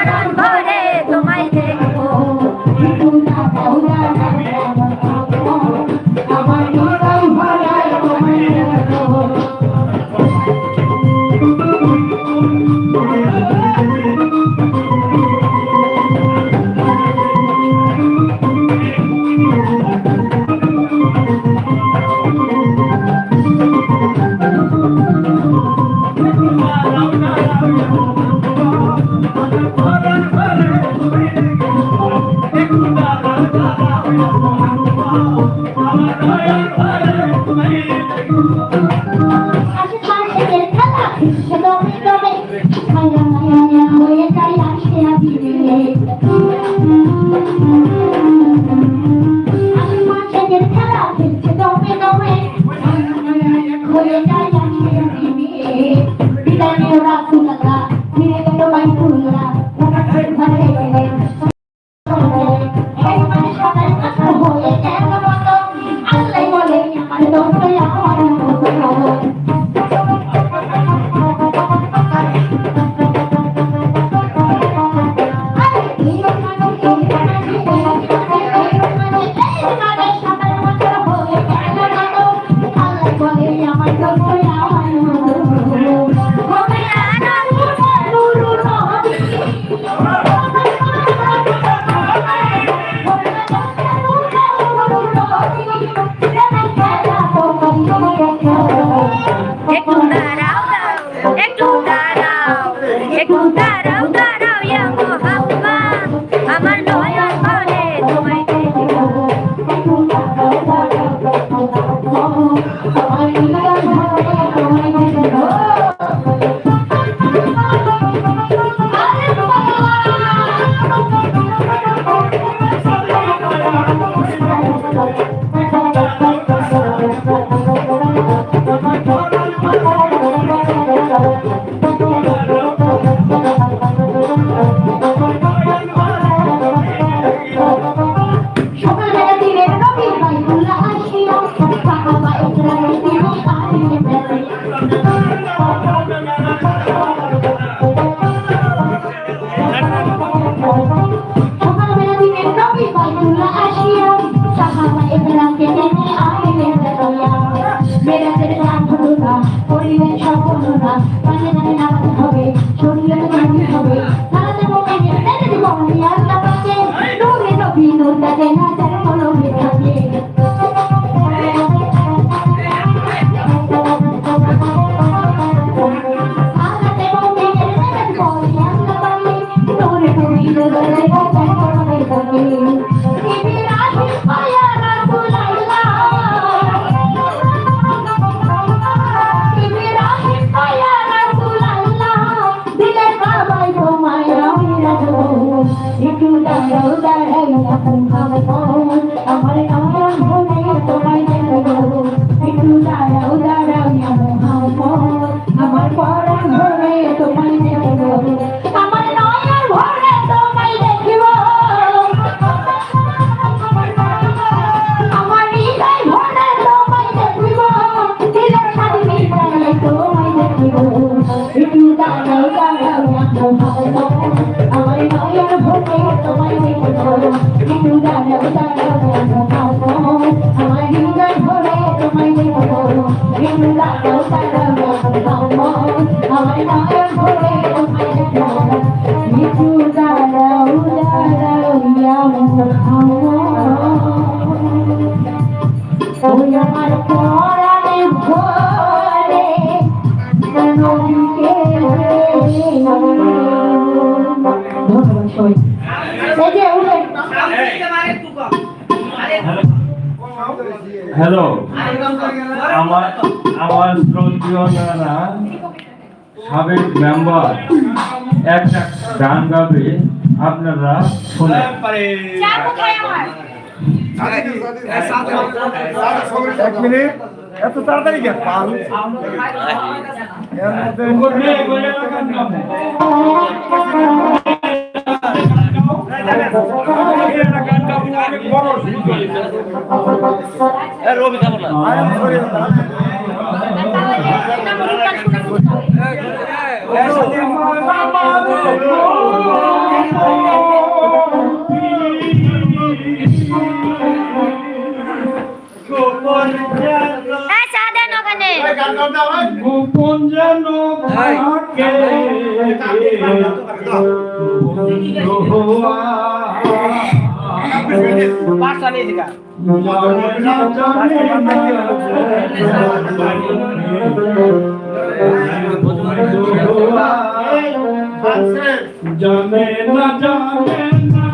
আমি পরাণ Thank you. আমার নয়ন hello আমার আমার শ্রদ্ধীয় নানা সাবেক মেম্বার একটা গান গাবে আপনারা শোনেন। এক মিনিট। এত তাড়াতাড়ি কেন? পাল এর মধ্যে দেন ওখানে গোপন যেন থাকে। বন্ধু হওয়া। জানে না জানে না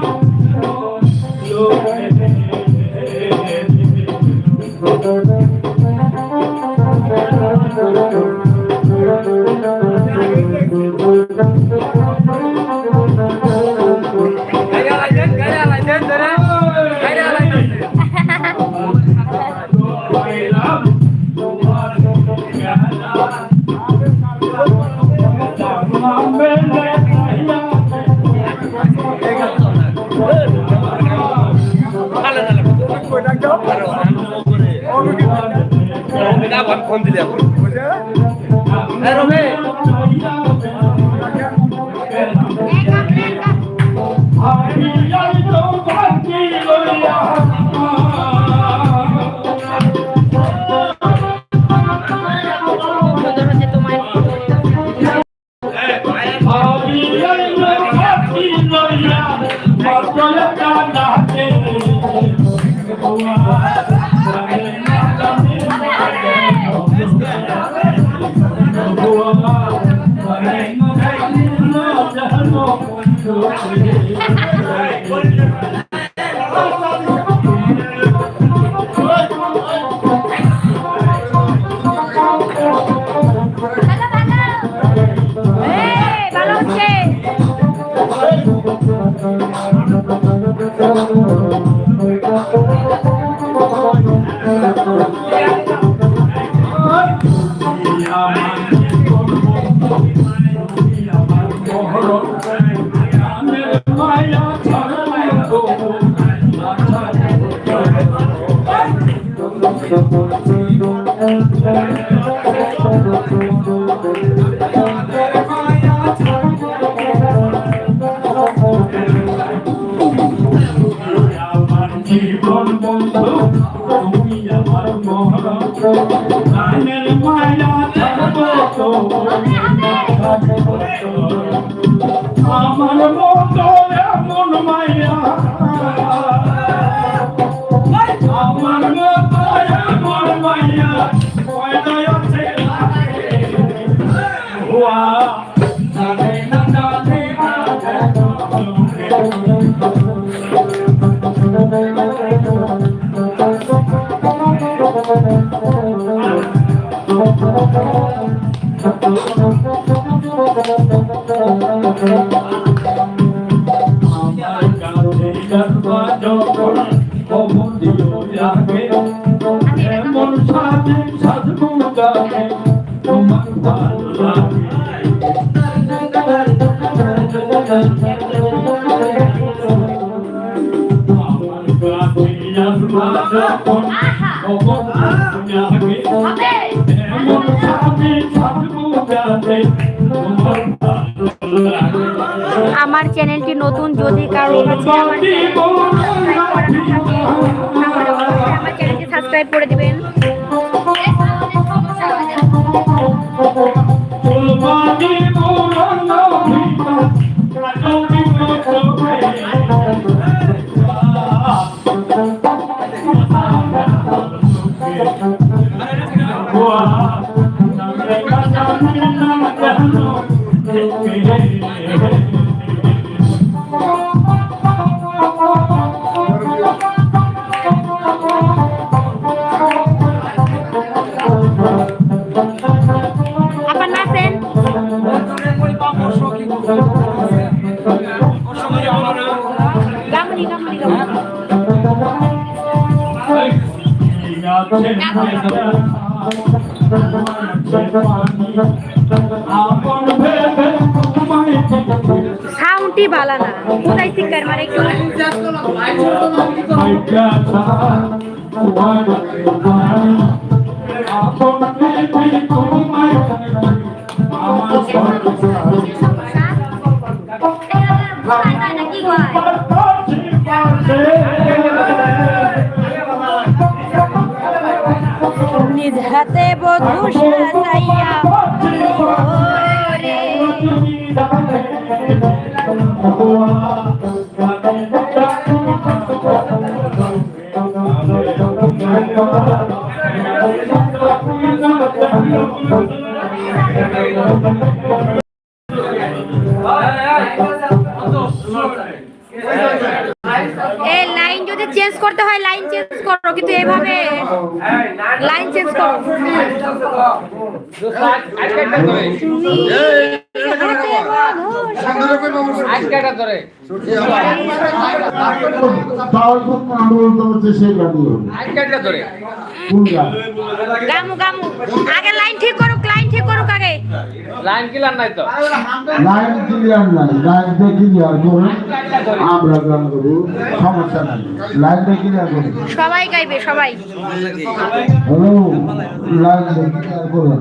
আমার Hãy subscribe cho kênh Ghiền không bỏ lỡ những video hấp আমার আমার চ্যানেলটি নতুন যদি কারও কাছে আমার চ্যানেলটি সাবস্ক্রাইব করে দিবেন। আপন ভেবে তোমায় সাউন্ডই ভালো না কোথায় স্পিকার মানে একটু কি হয় হাতে বধু সাজাইয়া এভাবে লাইন চেঞ্জ করো। তুমি হাতে বধূ তাও তো আন্দোলন আগে লাইন ঠিক করুক লাইন ঠিক করুক আগে। লাইন কিলার নাই তো। লাইন ক্লিয়ার নাই। লাইনটা ক্লিয়ার করুন আমরা গান করব। সমস্যা নাই। লাইনটা ক্লিয়ার করুন সবাই গাইবে সবাই। হ্যালো লাইনটা ক্লিয়ার করুন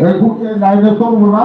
এই বুকে লাইনে করব না?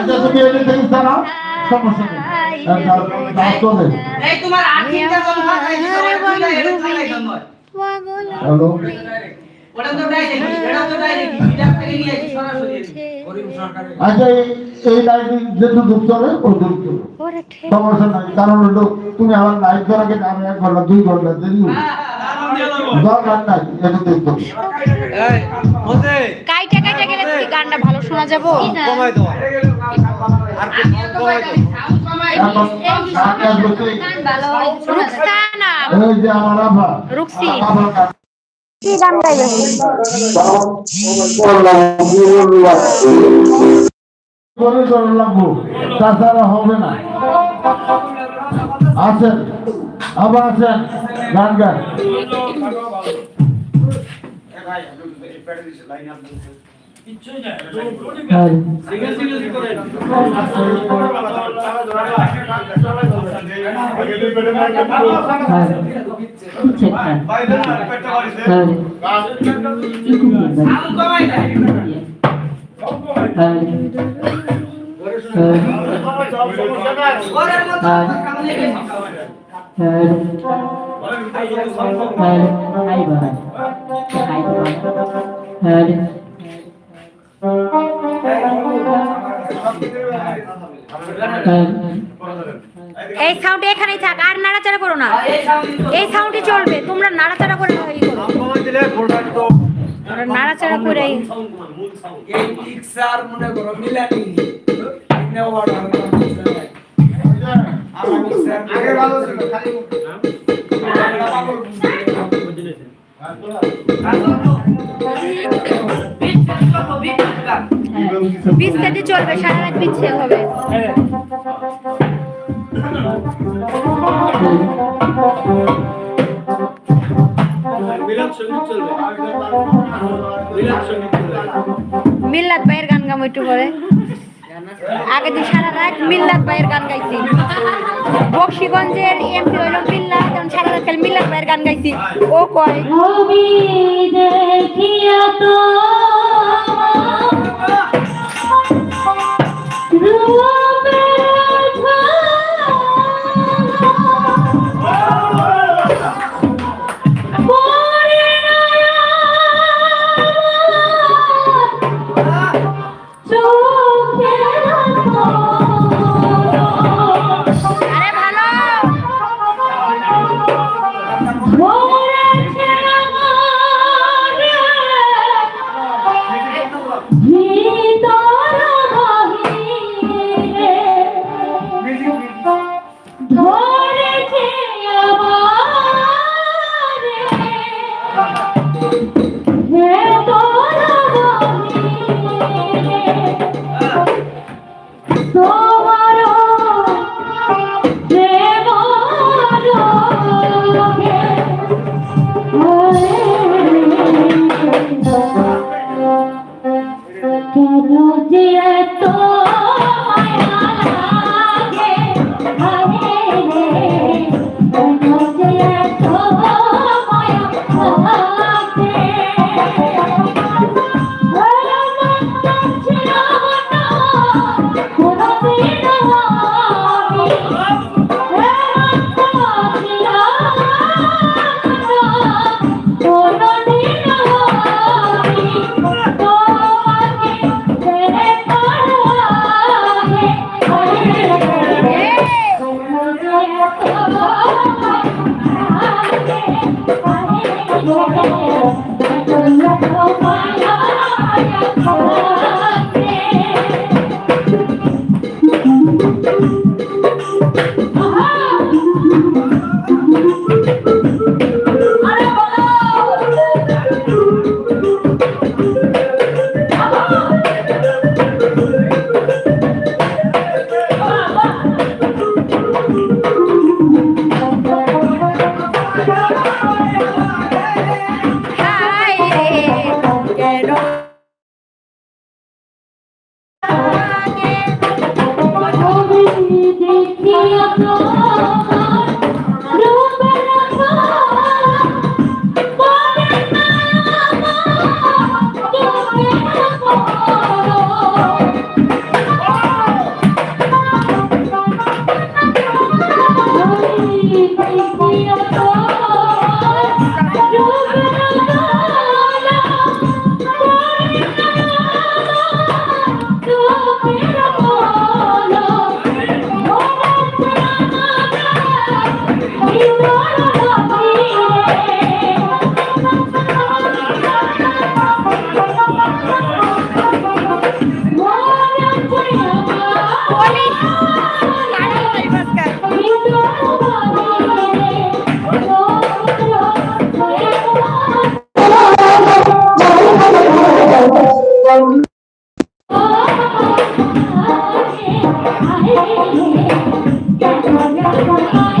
আচ্ছা তুমি আচ্ছা তুমি আমার লাইট আগে আমি এক ঘণ্টা দুই ঘণ্টা দেরি। দরকার নাই এটা দেখতে। শোনা যাব? এখন সামনে আসবে সেই- রুকসানা এই যে আমার আভা রুকসি। কি গান গাইবে করে করে লাগবো তাছাড়া হবে না আছেন? আবার আছেন? গান গান। কমাই না এই সাউন্ড এখানেই থাক আর নাড়াচাড়া করো না। এই সামনে সাউন্ডই চলবে তোমরা নাড়াচাড়া করে ই করো। নাড়াচাড়া করে এই মিক্সার মনে করো মিলানি। আগে ভালো ছিল খালি বিস্তারিত চলবে সারা রাত বিচ্ছে হবে মিল্লাত ভাইয়ের গান গাম একটু পরে। আগে দিন সারা রাত মিল্লাত ভাইয়ের গান গাইছি। বক্সিগঞ্জের এমপি হইল মিল্লাত তখন সারা রাত খালি মিল্লাত ভাইয়ের গান গাইছি। ও কয়? হায় Come on.